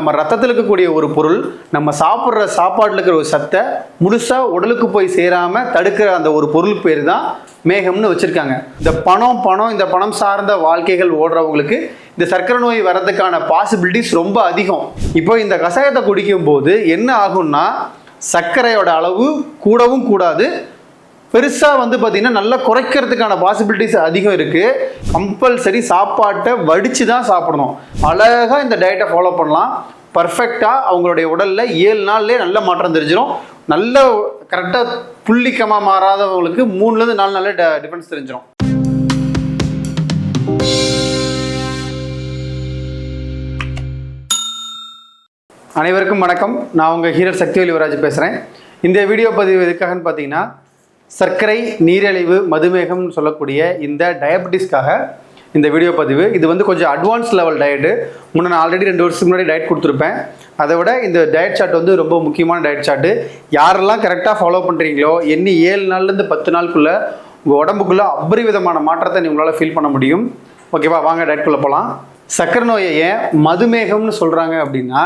நம்ம ரத்தத்தில் இருக்கக்கூடிய ஒரு பொருள் நம்ம சாப்பிட்ற சாப்பாட்டில் இருக்கிற ஒரு சத்தை முழுசாக உடலுக்கு போய் சேராமல் தடுக்கிற அந்த ஒரு பொருள் பேர் தான் மேகம்னு வச்சுருக்காங்க. இந்த பணம் பணம் இந்த பணம் சார்ந்த வாழ்க்கைகள் ஓடுறவங்களுக்கு இந்த சர்க்கரை நோய் வர்றதுக்கான பாசிபிலிட்டிஸ் ரொம்ப அதிகம். இப்போ இந்த கஷாயத்தை குடிக்கும்போது என்ன ஆகும்னா சர்க்கரையோட அளவு கூடவும் கூடாது பெருசாக வந்து பார்த்திங்கன்னா நல்லா குறைக்கிறதுக்கான பாசிபிலிட்டிஸ் அதிகம் இருக்குது கம்பல்சரி சாப்பாட்டை வடித்து தான் சாப்பிடணும். அழகாக இந்த டயட்டை ஃபாலோ பண்ணலாம். பர்ஃபெக்டாக அவங்களுடைய உடலில் ஏழு நாள்லேயே நல்ல மாற்றம் தெரிஞ்சிடும் நல்ல கரெக்டாக புள்ளிக்கமாக மாறாதவங்களுக்கு மூணுலேருந்து நாலு நாளே டிஃபென்ஸ் தெரிஞ்சிடும் அனைவருக்கும் வணக்கம். நான் உங்கள் ஹீரர் சக்திவேல் யுவராஜ் பேசுகிறேன் இந்த வீடியோ பதிவு எதுக்காகன்னு பார்த்தீங்கன்னா சர்க்கரை நீரிழிவு மதுமேகம்னு சொல்லக்கூடிய இந்த டயபெட்டிஸ்க்காக இந்த வீடியோ பதிவு. இது வந்து கொஞ்சம் அட்வான்ஸ் லெவல் டயட்டு முன்னே நான் ஆல்ரெடி ரெண்டு வருஷத்துக்கு முன்னாடி டயட் கொடுத்துருப்பேன். அதை விட இந்த டயட் சார்ட் வந்து ரொம்ப முக்கியமான டயட் சார்ட்டு யாரெல்லாம் கரெக்டாக ஃபாலோ பண்ணுறீங்களோ எண்ணி ஏழு நாள்லேருந்து பத்து நாளுக்குள்ளே உங்கள் உடம்புக்குள்ளே அபரிவிதமான மாற்றத்தை உங்களால் ஃபீல் பண்ண முடியும். ஓகேவா வாங்க டயட்குள்ளே போகலாம் சர்க்கரை நோயை ஏன் மதுமேகம்னு சொல்கிறாங்க அப்படின்னா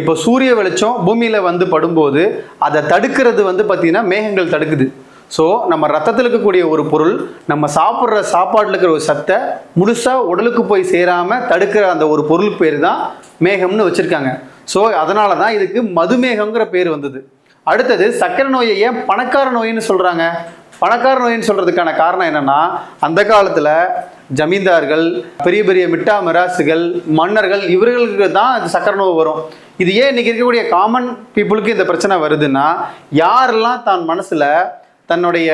இப்போ சூரிய வெளிச்சம் பூமியில் வந்து படும்போது அதை தடுக்கிறது வந்து பார்த்திங்கன்னா மேகங்கள் தடுக்குது. ஸோ நம்ம ரத்தத்தில் இருக்கக்கூடிய ஒரு பொருள் நம்ம சாப்பிட்ற சாப்பாட்டில் இருக்கிற ஒரு சத்தை முழுசாக உடலுக்கு போய் சேராமல் தடுக்கிற அந்த ஒரு பொருள் பேர் தான் மேகம்னு வச்சுருக்காங்க. ஸோ அதனால தான் இதுக்கு மதுமேகங்கிற பேர் வந்தது. அடுத்தது சர்க்கரை நோயை ஏன் பணக்கார நோயின்னு சொல்கிறாங்க பணக்கார நோயின்னு சொல்கிறதுக்கான காரணம் என்னென்னா அந்த காலத்தில் ஜமீன்தார்கள் பெரிய பெரிய மிட்டா மிராசுகள் மன்னர்கள் இவர்களுக்கு தான் சக்கரை நோய் வரும். இது ஏன் இன்றைக்கி இருக்கக்கூடிய காமன் பீப்புளுக்கு இந்த பிரச்சனை வருதுன்னா யாரெல்லாம் தான் மனசில் தன்னுடைய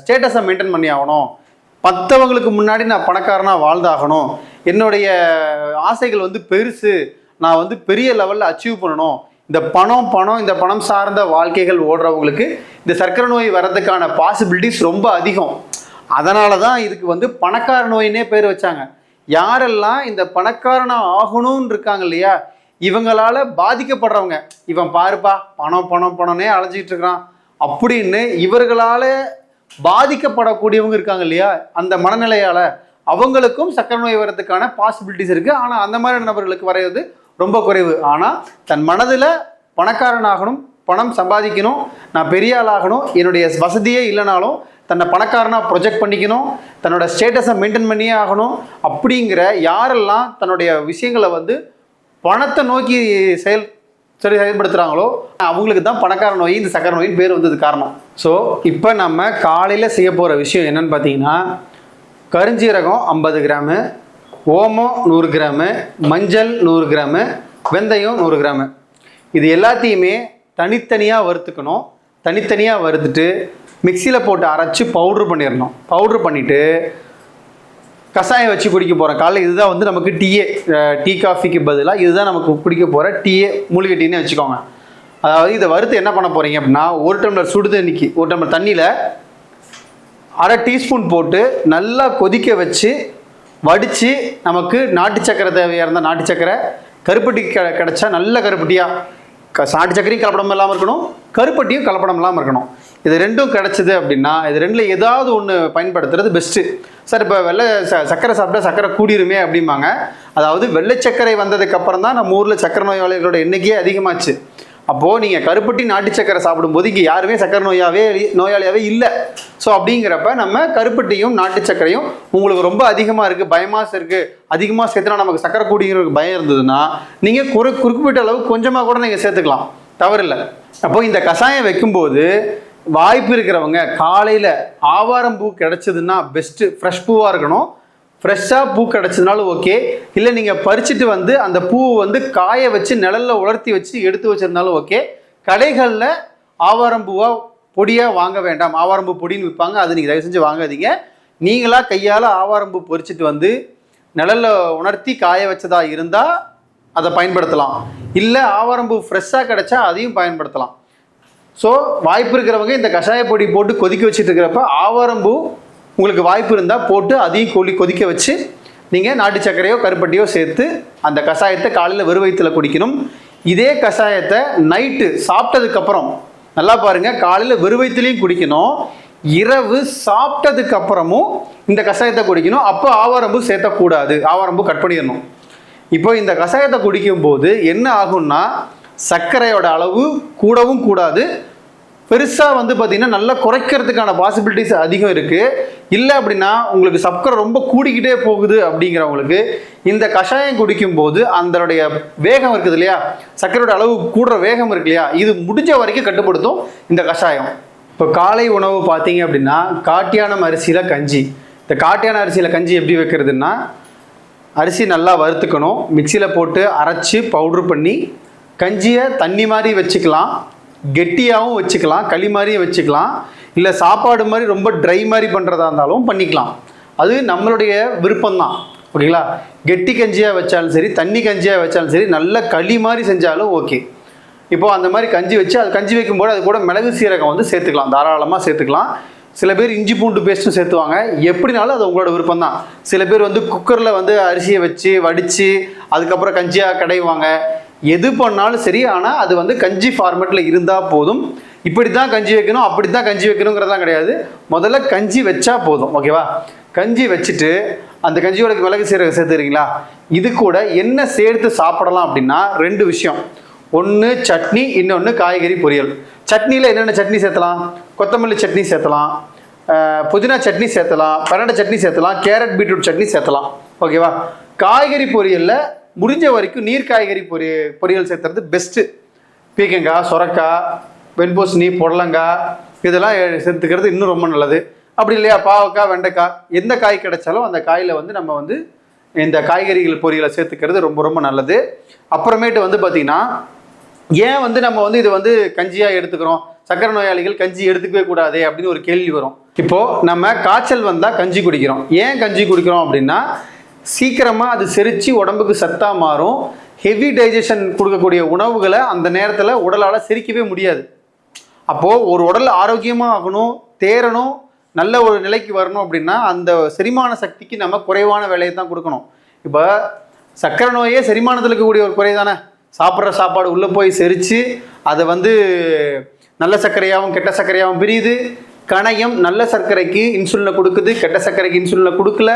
ஸ்டேட்டஸை மெயின்டைன் பண்ணி ஆகணும். மற்றவங்களுக்கு முன்னாடி நான் பணக்காரனாக வாழ்ந்தாகணும். என்னுடைய ஆசைகள் வந்து பெருசு. நான் வந்து பெரிய லெவலில் அச்சீவ் பண்ணணும். இந்த பணம் பணம் இந்த பணம் சார்ந்த வாழ்க்கைகள் ஓடுறவங்களுக்கு இந்த சர்க்கரை நோய் வர்றதுக்கான பாசிபிலிட்டிஸ் ரொம்ப அதிகம். அதனால தான் இதுக்கு வந்து பணக்கார நோயினே பேர் வச்சாங்க. யாரெல்லாம் இந்த பணக்காரனாக ஆகணும்னு இருக்காங்க இல்லையா? இவங்களால பாதிக்கப்படுறவங்க. இவன் பாருப்பா பணம் பணம் பணம்னே அலைஞ்சிக்கிட்டு இருக்கிறான். அப்படின்னு இவர்களால பாதிக்கப்படக்கூடியவங்க இருக்காங்க இல்லையா? அந்த மனநிலையால அவங்களுக்கும் சக்கர நோய் வரதுக்கான பாசிபிலிட்டிஸ் இருக்கு. ஆனா அந்த மாதிரி நபர்களுக்கு வரைவது ரொம்ப குறைவு. ஆனா தன் மனதில் பணக்காரனாகணும் பணம் சம்பாதிக்கணும் நான் பெரிய ஆளாகணும் என்னுடைய வசதியே இல்லைனாலும் தன்னை பணக்காரனாக ப்ரொஜெக்ட் பண்ணிக்கணும் தன்னோட ஸ்டேட்டஸை மெயின்டைன் பண்ணியே ஆகணும் அப்படிங்கிற யாரெல்லாம் தன்னுடைய விஷயங்களை வந்து பணத்தை நோக்கி செயல் சரி செயல்படுத்துகிறாங்களோ அவங்களுக்கு தான் பணக்கார நோய் இந்த சக்கரை நோயின் பேர் வந்தது காரணம். ஸோ இப்போ நம்ம காலையில் செய்ய போகிற விஷயம் என்னன்னு பார்த்தீங்கன்னா கருஞ்சீரகம் ஐம்பது கிராமு ஓமம் நூறு கிராமு மஞ்சள் நூறு கிராமு வெந்தயம் நூறு கிராமு. இது எல்லாத்தையுமே தனித்தனியாக வறுத்துக்கணும். தனித்தனியாக வறுத்துட்டு மிக்சியில் போட்டு அரைச்சி பவுட்ரு பண்ணிடணும் பவுட்ரு பண்ணிவிட்டு கஷாயம் வச்சு குடிக்க போகிறோம் காலைல இதுதான் வந்து நமக்கு டீயே டீ காஃபிக்கு பதிலாக இதுதான் நமக்கு குடிக்க போகிற டீயே மூலிகை டீனே வச்சுக்கோங்க. அதாவது இதை வறுத்து என்ன பண்ண போகிறீங்க அப்படின்னா ஒரு டம்ளர் சுடு தண்ணிக்கு ஒரு டம்ளர் தண்ணியில் அரை டீஸ்பூன் போட்டு நல்லா கொதிக்க வச்சு வடித்து நமக்கு நாட்டு சக்கரை தேவையாக இருந்தால் நாட்டு சக்கரை கருப்பட்டி க கிடச்சா நல்ல கருப்பட்டியாக சாட்டு சக்கரையும் கலப்படம் இல்லாமல் இருக்கணும் கருப்பட்டியும் கலப்படம் இல்லாமல் இருக்கணும். இது ரெண்டும் கிடச்சிது அப்படின்னா இது ரெண்டில் ஏதாவது ஒன்று பயன்படுத்துறது பெஸ்ட்டு சார் இப்போ வெள்ளை ச சக்கரை சாப்பிட்டா சக்கரை கூடிருமே அப்படிம்பாங்க. அதாவது வெள்ளை சர்க்கரை வந்ததுக்கப்புறம் தான் நம்ம ஊரில் சக்கரை நோயாளிகளோட எண்ணிக்கையே அதிகமாச்சு. அப்போது நீங்கள் கருப்பட்டி நாட்டு சக்கரை சாப்பிடும்போது இங்கே யாருமே சக்கரை நோயாவே நோயாளியாகவே இல்லை. ஸோ அப்படிங்கிறப்ப நம்ம கருப்பட்டியும் நாட்டு சக்கரையும் உங்களுக்கு ரொம்ப அதிகமாக இருக்குது பயமாக இருக்குது அதிகமாக சேர்த்துனா நமக்கு சக்கரை கூடிங்கிற பயம் இருந்ததுன்னா நீங்கள் குறு குறிப்பிட்ட அளவு கொஞ்சமாக கூட நீங்கள் சேர்த்துக்கலாம். தவறில்லை. அப்போ இந்த கஷாயம் வைக்கும்போது வாய்ப்பு இருக்கிறவங்க காலையில் ஆவாரம் பூ கிடச்சதுன்னா பெஸ்ட்டு ஃப்ரெஷ் பூவாக இருக்கணும். ஃப்ரெஷ்ஷாக பூ கிடச்சதுனாலும் ஓகே இல்லை நீங்கள் பறிச்சுட்டு வந்து அந்த பூவை வந்து காய வச்சு நிழலில் உலர்த்தி வச்சு எடுத்து வச்சிருந்தாலும் ஓகே கடைகளில் ஆவாரம் பூவாக பொடியாக வாங்க வேண்டாம். ஆவாரம்பூ பொடின்னு விற்பாங்க. அது நீங்கள் தயவு செஞ்சு வாங்காதீங்க. நீங்களாக கையால் ஆவாரம்பூ பொறிச்சிட்டு வந்து நிழலில் உணர்த்தி காய வச்சதா இருந்தால் அதை பயன்படுத்தலாம். இல்லை ஆவாரம்பூ ஃப்ரெஷ்ஷாக கிடைச்சா அதையும் பயன்படுத்தலாம். ஸோ வாய்ப்பு இருக்கிறவங்க இந்த கஷாய பொடி போட்டு கொதிக்க வச்சுட்டு இருக்கிறப்ப ஆவாரம்பூ உங்களுக்கு வாய்ப்பு இருந்தால் போட்டு அதையும் கொலி கொதிக்க வச்சு நீங்கள் நாட்டு சர்க்கரையோ கருப்பட்டியோ சேர்த்து அந்த கஷாயத்தை காலையில் வெறும் வயிற்றுல குடிக்கணும். இதே கஷாயத்தை நைட்டு சாப்பிட்டதுக்கப்புறம் நல்லா பாருங்கள் காலையில் வெறும் குடிக்கணும். இரவு சாப்பிட்டதுக்கு அப்புறமும் இந்த கஷாயத்தை குடிக்கணும். அப்போ ஆவாரம்பு சேர்த்தக்கூடாது. ஆவாரம்பு கட் பண்ணிடணும். இப்போ இந்த கஷாயத்தை குடிக்கும்போது என்ன ஆகும்னா சர்க்கரையோட அளவு கூடவும் கூடாது. பெருசாக வந்து பார்த்தீங்கன்னா நல்லா குறைக்கிறதுக்கான பாசிபிலிட்டிஸ் அதிகம் இருக்குது இல்லை அப்படின்னா உங்களுக்கு சர்க்கரை ரொம்ப கூடிக்கிட்டே போகுது அப்படிங்கிறவங்களுக்கு இந்த கஷாயம் குடிக்கும்போது அதனுடைய வேகம் இருக்குது இல்லையா? சர்க்கரையோட அளவு கூடுற வேகம் இருக்கு இல்லையா? இது முடிஞ்ச வரைக்கும் கட்டுப்படுத்தும் இந்த கஷாயம். இப்போ காலை உணவு பார்த்தீங்க அப்படின்னா காட்டியானம் அரிசியில் கஞ்சி. இந்த காட்டியான அரிசியில் கஞ்சி எப்படி வைக்கிறதுன்னா அரிசி நல்லா வறுத்துக்கணும். மிக்சியில் போட்டு அரைச்சி பவுட்ரு பண்ணி கஞ்சியை தண்ணி மாதிரி வச்சுக்கலாம். கெட்டியாகவும் வச்சுக்கலாம் களி மாதிரியும் வச்சுக்கலாம். இல்லை சாப்பாடு மாதிரி ரொம்ப ட்ரை மாதிரி பண்ணுறதா இருந்தாலும் பண்ணிக்கலாம். அது நம்மளுடைய விருப்பம்தான். ஓகேங்களா? கெட்டி கஞ்சியாக வச்சாலும் சரி தண்ணி கஞ்சியாக வச்சாலும் சரி நல்ல களி மாதிரி செஞ்சாலும் ஓகே இப்போது அந்த மாதிரி கஞ்சி வச்சு அது கஞ்சி வைக்கும்போது அது கூட மிளகு சீரகம் வந்து சேர்த்துக்கலாம். தாராளமாக சேர்த்துக்கலாம். சில பேர் இஞ்சி பூண்டு பேஸ்ட்டும் சேர்த்துவாங்க. எப்படினாலும் அது உங்களோட விருப்பம் தான் சில பேர் வந்து குக்கரில் வந்து அரிசியை வச்சு வடித்து அதுக்கப்புறம் கஞ்சியாக கடைவாங்க. எது பண்ணாலும் சரி ஆனால் அது வந்து கஞ்சி ஃபார்மேட்டில் இருந்தால் போதும். இப்படி தான் கஞ்சி வைக்கணும் அப்படி தான் கஞ்சி வைக்கணுங்கிறதெல்லாம் கிடையாது. முதல்ல கஞ்சி வச்சா போதும் ஓகேவா கஞ்சி வச்சுட்டு அந்த கஞ்சியோட மிளகு சீரகம் சேர்த்துறீங்களா இது கூட என்ன சேர்த்து சாப்பிடலாம் அப்படின்னா ரெண்டு விஷயம். ஒன்று சட்னி இன்னொன்று காய்கறி பொரியல். சட்னியில் என்னென்ன சட்னி சேர்த்தலாம்? கொத்தமல்லி சட்னி சேர்த்தலாம். புதினா சட்னி சேர்த்தலாம். பரண்டை சட்னி சேர்த்தலாம். கேரட் பீட்ரூட் சட்னி சேர்த்தலாம். ஓகேவா காய்கறி பொரியலில் முடிஞ்ச வரைக்கும் நீர் காய்கறி பொரிய பொரியல் சேர்த்துறது பெஸ்ட்டு பீக்கங்காய் சுரக்காய் வெண்பூசணி புடலங்காய் இதெல்லாம் சேர்த்துக்கிறது இன்னும் ரொம்ப நல்லது. அப்படி இல்லையா? பாவக்காய் வெண்டைக்காய் எந்த காய் கிடைச்சாலும் அந்த காயில் வந்து நம்ம வந்து இந்த காய்கறிகள் பொரியலை சேர்த்துக்கிறது ரொம்ப ரொம்ப நல்லது. அப்புறமேட்டு வந்து பார்த்திங்கன்னா ஏன் வந்து நம்ம வந்து இது வந்து கஞ்சியாக எடுத்துக்கிறோம்? சக்கரை நோயாளிகள் கஞ்சி எடுத்துக்கவே கூடாது அப்படின்னு ஒரு கேள்வி வரும். இப்போது நம்ம காய்ச்சல் வந்தால் கஞ்சி குடிக்கிறோம். ஏன் கஞ்சி குடிக்கிறோம் அப்படின்னா சீக்கிரமாக அது செரித்து உடம்புக்கு சத்தாக மாறும். ஹெவி டைஜஷன் கொடுக்கக்கூடிய உணவுகளை அந்த நேரத்தில் உடலால் செரிக்கவே முடியாது. அப்போது ஒரு உடல் ஆரோக்கியமாக ஆகணும் தேரணும் நல்ல ஒரு நிலைக்கு வரணும் அப்படின்னா அந்த செரிமான சக்திக்கு நம்ம குறைவான வேலையை தான் கொடுக்கணும். இப்போ சக்கரை நோயே செரிமானத்தில் இருக்கக்கூடிய ஒரு குறை தானே? சாப்பிட்ற சாப்பாடு உள்ளே போய் செரித்து அதை வந்து நல்ல சர்க்கரையாகவும் கெட்ட சர்க்கரையாகவும் பிரியுது. கணையம் நல்ல சர்க்கரைக்கு இன்சுலினை கொடுக்குது கெட்ட சர்க்கரைக்கு இன்சுலினை கொடுக்கல.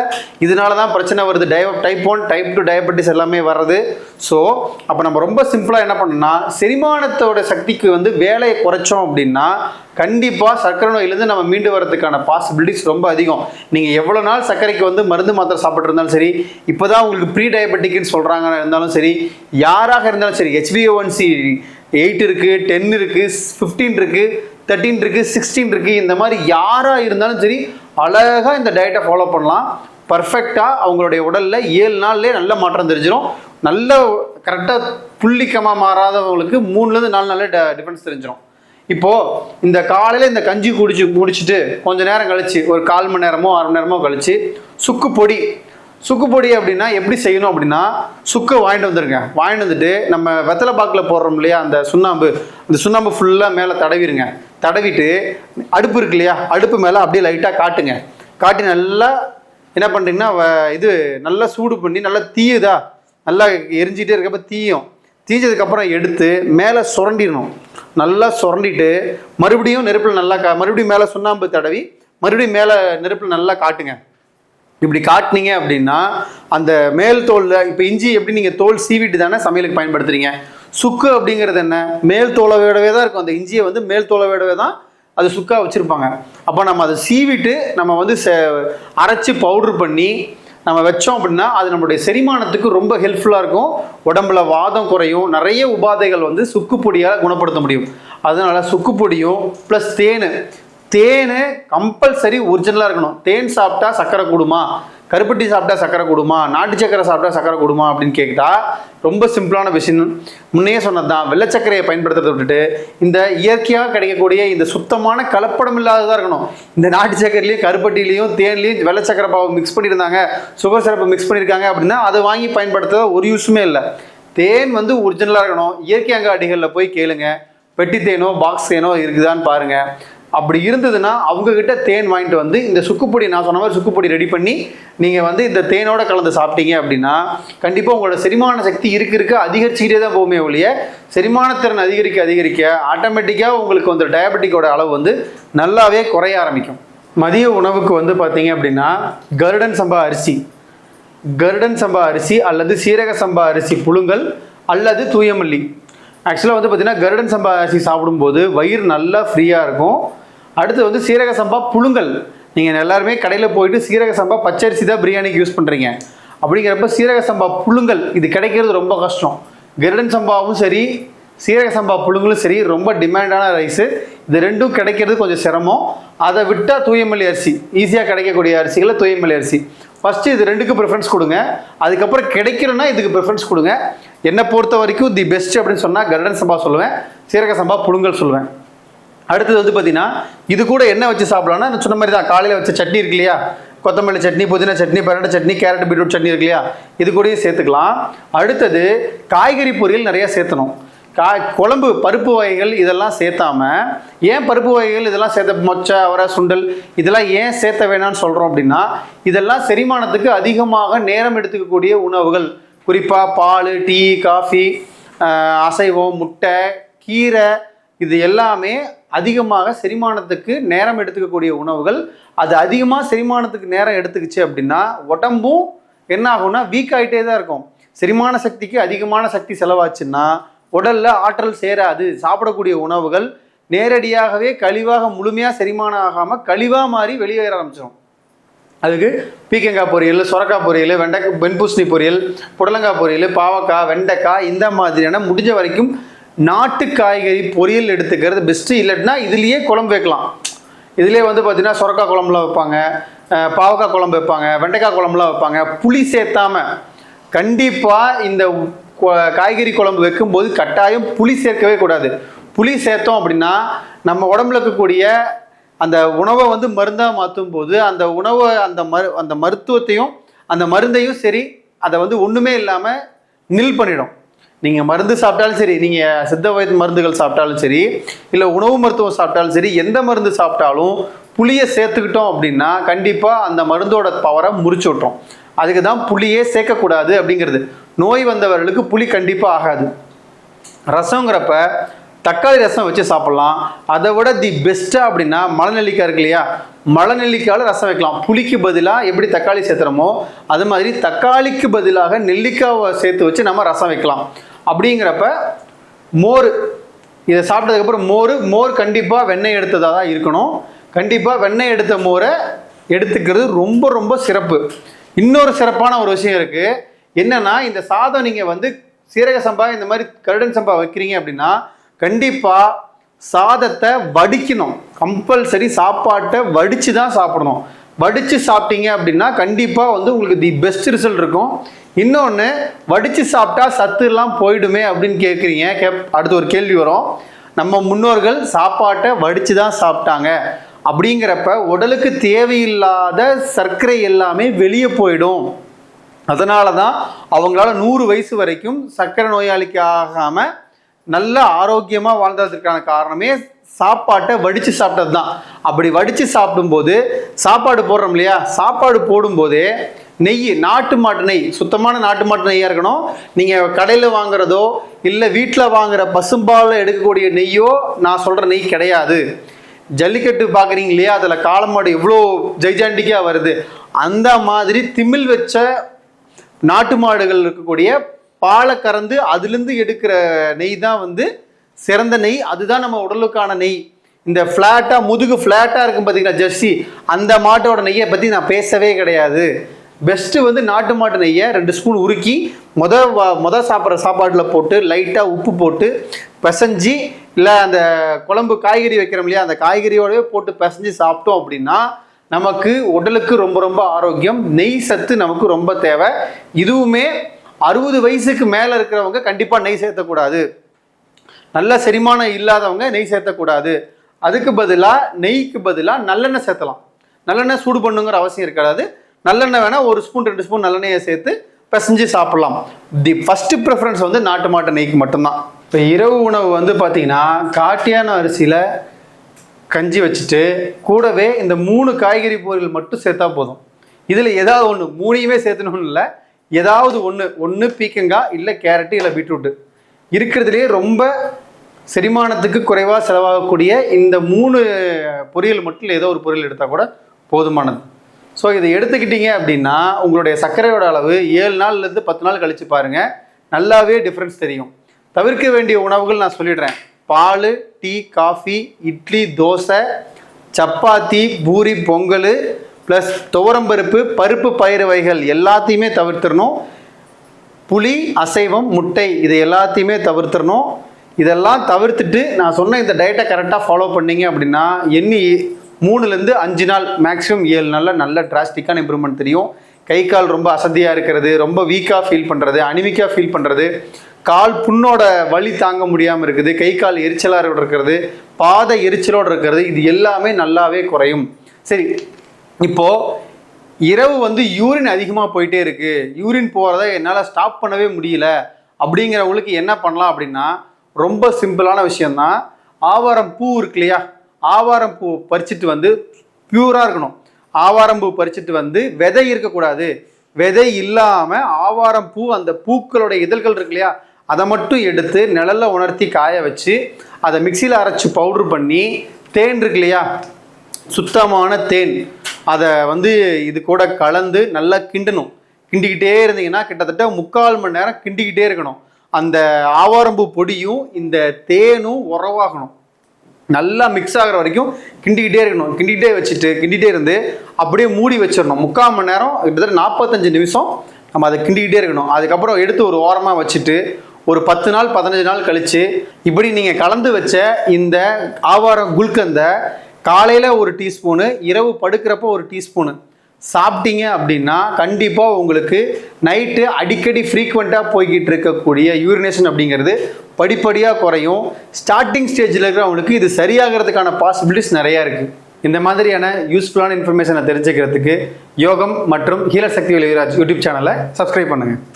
இதனால தான் பிரச்சனை வருது. டய type one type two diabetes எல்லாமே வர்றது. ஸோ அப்போ நம்ம ரொம்ப சிம்பிளாக என்ன பண்ணோம்னா செரிமானத்தோட சக்திக்கு வந்து வேலையை குறைச்சோம் அப்படின்னா கண்டிப்பாக சர்க்கரை நோயிலேருந்து நம்ம மீண்டு வரதுக்கான பாசிபிலிட்டிஸ் ரொம்ப அதிகம். நீங்கள் எவ்வளோ நாள் சர்க்கரைக்கு வந்து மருந்து மாத்திரை சாப்பிட்ருந்தாலும் சரி இப்போ தான் உங்களுக்கு ப்ரீ டயபெட்டிக்னு சொல்கிறாங்க இருந்தாலும் சரி யாராக இருந்தாலும் சரி ஹெச்பிஓன்சி எயிட் இருக்குது டென் இருக்குது ஃபிஃப்டீன் இருக்குது தேர்ட்டீன் இருக்குது சிக்ஸ்டீன் இருக்குது இந்த மாதிரி யாராக இருந்தாலும் சரி அழகாக இந்த டயட்டை ஃபாலோ பண்ணலாம். பர்ஃபெக்டாக அவங்களுடைய உடலில் ஏழு நாள்லேயே நல்ல மாற்றம் தெரிஞ்சிடும் நல்ல கரெக்டாக புள்ளிக்கமாக மாறாதவங்களுக்கு மூணுலேருந்து நாலு நாளே டிஃபென்ஸ் தெரிஞ்சிடும் இப்போது இந்த காலையில் இந்த கஞ்சி குடிச்சு முடிச்சுட்டு கொஞ்ச நேரம் கழித்து ஒரு கால் மணி நேரமோ அரை மணி நேரமோ கழிச்சு சுக்கு பொடி சுக்கு பொடி அப்படின்னா எப்படி செய்யணும் அப்படின்னா சுக்கை வாங்கிட்டு வந்துருங்க. வாங்கிட்டு வந்துட்டு நம்ம வெத்தலை பாக்கில் போடுறோம் இல்லையா அந்த சுண்ணாம்பு. அந்த சுண்ணாம்பு ஃபுல்லாக மேலே தடவிடுங்க தடவிட்டு அடுப்பு இருக்கு இல்லையா அடுப்பு மேலே அப்படியே லைட்டாக காட்டுங்க. காட்டி நல்லா என்ன பண்ணுறீங்கன்னா வ- இது நல்லா சூடு பண்ணி நல்லா தீயுதா? நல்லா எரிஞ்சிட்டே இருக்கப்ப தீயும். தீஞ்சதுக்கப்புறம் எடுத்து மேலே சுரண்டிடணும். நல்லா சுரண்டிட்டு மறுபடியும் நெருப்பில் நல்லா கா மறுபடியும் மேலே சுண்ணாம்பு தடவி மறுபடியும் மேலே நெருப்பில் நல்லா காட்டுங்க. இப்படி காட்டினீங்க அப்படின்னா அந்த மேல் தோலில் இப்போ இஞ்சி எப்படி நீங்கள் தோல் சீவிட்டு தானே சமையலுக்கு பயன்படுத்துறீங்க? சுக்கு அப்படிங்கிறது என்ன? மேல் தோலோடவே தான் இருக்கும். அந்த இஞ்சியை வந்து மேல் தோலோடவே தான் அது சுக்காக வச்சுருப்பாங்க. அப்போ நம்ம அதை சீவிட்டு நம்ம வந்து செ அரைச்சி பவுட்ரு பண்ணி நம்ம வச்சோம் அப்படின்னா அது நம்மளுடைய செரிமானத்துக்கு ரொம்ப ஹெல்ப்ஃபுல்லாக இருக்கும். உடம்புல வாதம் குறையும். நிறைய உபாதைகள் வந்து சுக்கு பொடியால் குணப்படுத்த முடியும். அதனால சுக்கு பொடியும் ப்ளஸ் தேன். தேன் கம்பல்சரி ஒரிஜினலாக இருக்கணும். தேன் சாப்பிட்டா சக்கரை கூடுமா? கருப்பட்டி சாப்பிட்டா சக்கரை கூடுமா? நாட்டு சக்கரை சாப்பிட்டா சக்கரை கூடுமா அப்படின்னு கேட்டா ரொம்ப சிம்பிளான விஷயம். முன்னே சொன்னது தான் வெள்ளச்சக்கரையை பயன்படுத்துறதை விட்டுட்டு இந்த இயற்கையாக கிடைக்கக்கூடிய இந்த சுத்தமான கலப்படம் இல்லாததாக இருக்கணும். இந்த நாட்டு சக்கரையிலையும் கருப்பட்டிலையும் தேன்லையும் வெள்ளை சக்கரை மிக்ஸ் பண்ணியிருந்தாங்க. சுகர் சிறப்பு மிக்ஸ் பண்ணியிருக்காங்க அப்படின்னா அதை வாங்கி பயன்படுத்த ஒரு யூஸுமே இல்லை. தேன் வந்து ஒரிஜினலாக இருக்கணும். இயற்கை அங்காடிகளில் போய் கேளுங்க. பெட்டி தேனோ பாக்ஸ் தேனோ இருக்குதான்னு பாருங்கள் அப்படி இருந்ததுன்னா அவங்கக்கிட்ட தேன் வாங்கிட்டு வந்து இந்த சுக்குப்பொடி நான் சொன்ன மாதிரி சுக்குப்பொடி ரெடி பண்ணி நீங்கள் வந்து இந்த தேனோட கலந்து சாப்பிட்டீங்க அப்படின்னா கண்டிப்பாக உங்களோட செரிமான சக்தி இருக்க இருக்க அதிகரிச்சுக்கிட்டே தான் போகுமே ஒழிய செரிமானத்திறன் அதிகரிக்க அதிகரிக்க ஆட்டோமேட்டிக்காக உங்களுக்கு வந்து டயபெட்டிக்கோட அளவு வந்து நல்லாவே குறைய ஆரம்பிக்கும். மதிய உணவுக்கு வந்து பார்த்தீங்க அப்படின்னா கருடன் சம்பா அரிசி கருடன் சம்பா அரிசி அல்லது சீரக சம்பா அரிசி புழுங்கல் அல்லது தூயமல்லி. ஆக்சுவலாக வந்து பார்த்தீங்கன்னா கருடன் சம்பா அரிசி சாப்பிடும்போது வயிறு நல்லா ஃப்ரீயாக இருக்கும். அடுத்து வந்து சீரக சம்பா புழுங்கல். நீங்கள் எல்லாருமே கடையில் போயிட்டு சீரக சம்பா பச்சரிசி தான் பிரியாணிக்கு யூஸ் பண்ணுறீங்க அப்படிங்கிறப்ப சீரக சம்பா புழுங்கல் இது கிடைக்கிறது ரொம்ப கஷ்டம். கருடன் சம்பாவும் சரி சீரக சம்பா புழுங்கலும் சரி ரொம்ப டிமாண்டான ரைஸு இது ரெண்டும் கிடைக்கிறது கொஞ்சம் சிரமம். அதை விட்டால் தூயமல்லி அரிசி ஈஸியாக கிடைக்கக்கூடிய அரிசிகளை தூயமல்லி அரிசி. ஃபஸ்ட்டு இது ரெண்டுக்கு ப்ரிஃபரன்ஸ் கொடுங்க. அதுக்கப்புறம் கிடைக்கிறோன்னா இதுக்கு ப்ரிஃபரன்ஸ் கொடுங்க. என்னை பொறுத்த வரைக்கும் தி பெஸ்ட் அப்படின்னு சொன்னால் கருடன் சம்பா சொல்லுவேன் சீரக சம்பா புழுங்கல் சொல்லுவேன். அடுத்தது வந்து பார்த்தீங்கன்னா இது கூட என்ன வச்சு சாப்பிடலாம்னா நான் சொன்ன மாதிரி தான் காலையில் வச்ச சட்னி இருக்கு இல்லையா? கொத்தமல்லி சட்னி புதினா சட்னி பரட்டை சட்னி கேரட் பீட்ரூட் சட்னி இருக்கு இல்லையா? இது கூடயும் சேர்த்துக்கலாம். அடுத்தது காய்கறி பொரியல் நிறையா சேர்த்தணும். கா குழம்பு பருப்பு வகைகள் இதெல்லாம் சேர்த்தாம ஏன் பருப்பு வகைகள் இதெல்லாம் சேர்த்த மொச்சை அவரை சுண்டல் இதெல்லாம் ஏன் சேர்த்த வேணாம்னு சொல்கிறோம் அப்படின்னா இதெல்லாம் செரிமானத்துக்கு அதிகமாக நேரம் எடுத்துக்கக்கூடிய உணவுகள். குறிப்பாக பால் டீ காஃபி அசைவம் முட்டை கீரை இது எல்லாமே அதிகமாக செரிமானத்துக்கு நேரம் எடுத்துக்கக்கூடிய உணவுகள். அது அதிகமாக செரிமானத்துக்கு நேரம் எடுத்துக்கிச்சு அப்படின்னா உடம்பும் என்ன ஆகும்னா வீக் ஆகிட்டே தான் இருக்கும். செரிமான சக்திக்கு அதிகமான சக்தி செலவாச்சுன்னா உடலில் ஆற்றல் சேராது. சாப்பிடக்கூடிய உணவுகள் நேரடியாகவே கழிவாக முழுமையாக செரிமானம் ஆகாமல் கழிவாக மாறி வெளியேற ஆரம்பிச்சிடும் அதுக்கு பீக்கங்காய் பொரியல் சுரக்காய் பொரியல் வெண்டைக்காய் வெண்பூசணி பொரியல் புடலங்காய் பொரியல் பாவக்காய் வெண்டைக்காய் இந்த மாதிரியான முடிஞ்ச வரைக்கும் நாட்டு காய்கறி பொரியல் எடுத்துக்கிறது பெஸ்ட்டு இல்லைன்னா இதுலேயே குழம்பு வைக்கலாம். இதுலேயே வந்து பார்த்தீங்கன்னா சுரக்காய் குழம்புலாம் வைப்பாங்க பாவக்காய் குழம்பு வைப்பாங்க வெண்டைக்காய் குழம்புலாம் வைப்பாங்க. புளி சேர்த்தாம கண்டிப்பாக இந்த காய்கறி குழம்பு வைக்கும்போது கட்டாயம் புளி சேர்க்கவே கூடாது. புளி சேர்த்தோம் அப்படின்னா நம்ம உடம்புல இருக்கக்கூடிய அந்த உணவை வந்து மருந்தாக மாற்றும் போது அந்த உணவை அந்த மரு அந்த மருத்துவத்தையும் அந்த மருந்தையும் சரி அதை வந்து ஒன்றுமே இல்லாமல் நில் பண்ணிடும். நீங்கள் மருந்து சாப்பிட்டாலும் சரி நீங்கள் சித்த வயது மருந்துகள் சாப்பிட்டாலும் சரி இல்லை உணவு மருத்துவம் சாப்பிட்டாலும் சரி எந்த மருந்து சாப்பிட்டாலும் புளியை சேர்த்துக்கிட்டோம் அப்படின்னா கண்டிப்பாக அந்த மருந்தோட பவரை முறிச்சு விட்டுரும். அதுக்கு தான் புளியே சேர்க்கக்கூடாது அப்படிங்கிறது. நோய் வந்தவர்களுக்கு புளி கண்டிப்பாக ஆகாது. ரசங்கிறப்ப தக்காளி ரசம் வச்சு சாப்பிட்லாம். அதை விட தி பெஸ்ட்டாக அப்படின்னா மலைநெல்லிக்காய் இருக்கு இல்லையா? மலைநெல்லிக்காயில் ரசம் வைக்கலாம். புளிக்கு பதிலாக எப்படி தக்காளி சேர்த்துறோமோ அது மாதிரி தக்காளிக்கு பதிலாக நெல்லிக்காவை சேர்த்து வச்சு நம்ம ரசம் வைக்கலாம். அப்படிங்கிறப்ப மோர் இதை சாப்பிட்டதுக்கப்புறம் மோர் மோர் கண்டிப்பாக வெண்ணெய் எடுத்ததாக தான் இருக்கணும். கண்டிப்பாக வெண்ணெய் எடுத்த மோரை எடுத்துக்கிறது ரொம்ப ரொம்ப சிறப்பு. இன்னொரு சிறப்பான ஒரு விஷயம் இருக்குது என்னென்னா இந்த சாதம் நீங்கள் வந்து சீரக சம்பா இந்த மாதிரி கருடன் சம்பா வைக்கிறீங்க அப்படின்னா கண்டிப்பாக சாதத்தை வடிக்கணும். கம்பல்சரி சாப்பாட்டை வடித்து தான் சாப்பிடணும். வடித்து சாப்பிட்டீங்க அப்படின்னா கண்டிப்பாக வந்து உங்களுக்கு தி பெஸ்ட் ரிசல்ட் இருக்கும். இன்னொன்று வடித்து சாப்பிட்டா சத்து எல்லாம் போயிடுமே அப்படின்னு கேட்குறீங்க கேப் அடுத்து ஒரு கேள்வி வரும். நம்ம முன்னோர்கள் சாப்பாட்டை வடித்து தான் சாப்பிட்டாங்க. அப்படிங்கிறப்ப உடலுக்கு தேவையில்லாத சர்க்கரை எல்லாமே வெளியே போயிடும். அதனால தான் அவங்களால நூறு வயசு வரைக்கும் சர்க்கரை நோயாளிக்கு ஆகாமல் நல்ல ஆரோக்கியமாக வாழ்ந்ததற்கான காரணமே சாப்பாட்டை வடித்து சாப்பிட்டது தான் அப்படி வடித்து சாப்பிடும்போது சாப்பாடு போடுறோம் இல்லையா? சாப்பாடு போடும்போதே நெய் நாட்டு மாட்டு நெய் சுத்தமான நாட்டு மாட்டு நெய்யாக இருக்கணும்? நீங்கள் கடையில் வாங்குறதோ இல்லை வீட்டில் வாங்குற பசும்பாலில் எடுக்கக்கூடிய நெய்யோ நான் சொல்கிற நெய் கிடையாது. ஜல்லிக்கட்டு பார்க்குறீங்க இல்லையா? அதில் காலமாடு எவ்வளோ ஜெய்ஜாண்டிக்காக வருது. அந்த மாதிரி திமில் வச்ச நாட்டு மாடுகள் இருக்கக்கூடிய பாலை கறந்து அதுலேருந்து எடுக்கிற நெய் தான் வந்து சிறந்த நெய் அதுதான் நம்ம உடலுக்கான நெய். இந்த ஃப்ளாட்டாக முதுகு ஃப்ளாட்டாக இருக்கும் பார்த்தீங்களா ஜெர்சி அந்த மாட்டோட நெய்யை பற்றி நான் பேசவே கிடையாது. பெஸ்ட்டு வந்து நாட்டு மாட்டு நெய்யை ரெண்டு ஸ்பூன் உருக்கி மொத வா- சாப்பிட்ற சாப்பாட்டில் போட்டு லைட்டாக உப்பு போட்டு பிசைஞ்சு இல்லை அந்த குழம்பு காய்கறி வைக்கிறோம் இல்லையா அந்த காய்கறியோடவே போட்டு பிசைஞ்சு சாப்பிட்டோம் அப்படின்னா நமக்கு உடலுக்கு ரொம்ப ரொம்ப ஆரோக்கியம். நெய் சத்து நமக்கு ரொம்ப தேவை. இதுவுமே அறுபது வயசுக்கு மேலே இருக்கிறவங்க கண்டிப்பாக நெய் சேர்த்தக்கூடாது. நல்ல செரிமானம் இல்லாதவங்க நெய் சேர்த்தக்கூடாது. அதுக்கு பதிலாக நெய்க்கு பதிலாக நல்லெண்ணெய் சேர்த்தலாம். நல்லெண்ணெய் சூடு பண்ணுங்கிற அவசியம் இருக்காது. நல்லெண்ணெய் வேணால் ஒரு ஸ்பூன் ரெண்டு ஸ்பூன் நல்லெண்ணெயை சேர்த்து பிசைஞ்சு சாப்பிட்லாம். தி ஃபஸ்ட்டு ப்ரிஃபரன்ஸ் வந்து நாட்டு மாட்டு நெய்க்கு மட்டும்தான். இப்போ இரவு உணவு வந்து பார்த்தீங்கன்னா காட்டியான அரிசியில் கஞ்சி வச்சுட்டு கூடவே இந்த மூணு காய்கறி பொருள் மட்டும் சேர்த்தா போதும். இதில் ஏதாவது ஒன்று மூணையுமே சேர்த்தணும்னு இல்லை. ஏதாவது ஒன்று ஒன்று பீக்கங்காய் இல்லை கேரட்டு இல்லை பீட்ரூட்டு. இருக்கிறதுலே ரொம்ப செரிமானத்துக்கு குறைவாக செலவாகக்கூடிய இந்த மூணு பொரியல் மட்டும் ஏதோ ஒரு பொரியல் எடுத்தால் கூட போதுமானது. ஸோ இதை எடுத்துக்கிட்டீங்க அப்படின்னா உங்களுடைய சர்க்கரையோட அளவு ஏழு நாள்லேருந்து பத்து நாள் கழித்து பாருங்கள் நல்லாவே டிஃப்ரென்ஸ் தெரியும். தவிர்க்க வேண்டிய உணவுகள் நான் சொல்லிடுறேன். பால் tea coffee idli dosa chapati puri pongal plus துவரம்பருப்பு பருப்பு பயிறு வகைகள் எல்லாத்தையுமே தவிர்த்திடணும். புளி அசைவம் முட்டை இது எல்லாத்தையுமே தவிர்த்துடணும். இதெல்லாம் தவிர்த்துட்டு நான் சொன்ன இந்த டயட்டை கரெக்டாக ஃபாலோ பண்ணீங்க அப்படின்னா எண்ணி மூணுலேருந்து அஞ்சு நாள் மேக்ஸிமம் ஏழு நாளில் நல்ல டிராஸ்டிக்கான இம்ப்ரூவ்மெண்ட் தெரியும். கை கால் ரொம்ப அசதியாக இருக்கிறது ரொம்ப வீக்காக ஃபீல் பண்ணுறது அனிமிக்காக ஃபீல் பண்ணுறது கால் புண்ணோட வலி தாங்க முடியாமல் இருக்குது கை கால் எரிச்சலாக இருக்கிறது பாத எரிச்சலோடு இருக்கிறது இது எல்லாமே நல்லாவே குறையும். சரி இப்போது இரவு வந்து யூரின் அதிகமாக போயிட்டே இருக்குது யூரின் போகிறத என்னால் ஸ்டாப் பண்ணவே முடியல. அப்படிங்கிறவங்களுக்கு என்ன பண்ணலாம் அப்படின்னா ரொம்ப சிம்பிளான விஷயந்தான் ஆவாரம் பூ இருக்கு இல்லையா? ஆவாரம் பூ பறிச்சுட்டு வந்து பியூராக இருக்கணும். ஆவாரம் பூ பறிச்சுட்டு வந்து விதை இருக்கக்கூடாது. விதை இல்லாமல் ஆவாரம் பூ அந்த பூக்களோட இதழ்கள் இருக்கு இல்லையா? அதை மட்டும் எடுத்து நிழலில் உணர்த்தி காய வச்சு அதை மிக்சியில் அரைச்சி பவுட்ரு பண்ணி தேன் இருக்கு இல்லையா? சுத்தமான தேன். அதை வந்து இது கூட கலந்து நல்லா கிண்டணும். கிண்டிக்கிட்டே இருந்தீங்கன்னா கிட்டத்தட்ட முக்கால் மணி நேரம் கிண்டிக்கிட்டே இருக்கணும். அந்த ஆவாரம்பூ பொடியும் இந்த தேனும் உறவாகணும். நல்லா மிக்ஸ் ஆகுற வரைக்கும் கிண்டிக்கிட்டே இருக்கணும். கிண்டிக்கிட்டே வச்சுட்டு கிண்டிகிட்டே இருந்து அப்படியே மூடி வச்சிடணும். முக்கால் மணி நேரம் கிட்டத்தட்ட நாற்பத்தஞ்சு நிமிஷம் நம்ம அதை கிண்டிக்கிட்டே இருக்கணும். அதுக்கப்புறம் எடுத்து ஒரு ஓரமாக வச்சுட்டு ஒரு பத்து நாள் பதினஞ்சு நாள் கழித்து இப்படி நீங்கள் கலந்து வச்ச இந்த ஆவாரம் குல்கந்தை காலையில் ஒரு டீஸ்பூனு இரவு படுக்கிறப்போ ஒரு டீஸ்பூனு. சாப்பிட்டீங்க அப்படின்னா கண்டிப்பாக உங்களுக்கு நைட்டு அடிக்கடி ஃப்ரீக்வெண்ட்டாக போய்கிட்டு இருக்கக்கூடிய யூரினேஷன் அப்படிங்கிறது படிப்படியாக குறையும். ஸ்டார்டிங் ஸ்டேஜில் இருக்கிறவங்களுக்கு இது சரியாகிறதுக்கான பாசிபிலிட்டிஸ் நிறையா இருக்குது இந்த மாதிரியான யூஸ்ஃபுல்லான இன்ஃபர்மேஷனை தெரிஞ்சுக்கிறதுக்கு யோகம் மற்றும் ஹீலர் சக்தி யூடியூப் சேனலை சப்ஸ்கிரைப் பண்ணுங்கள்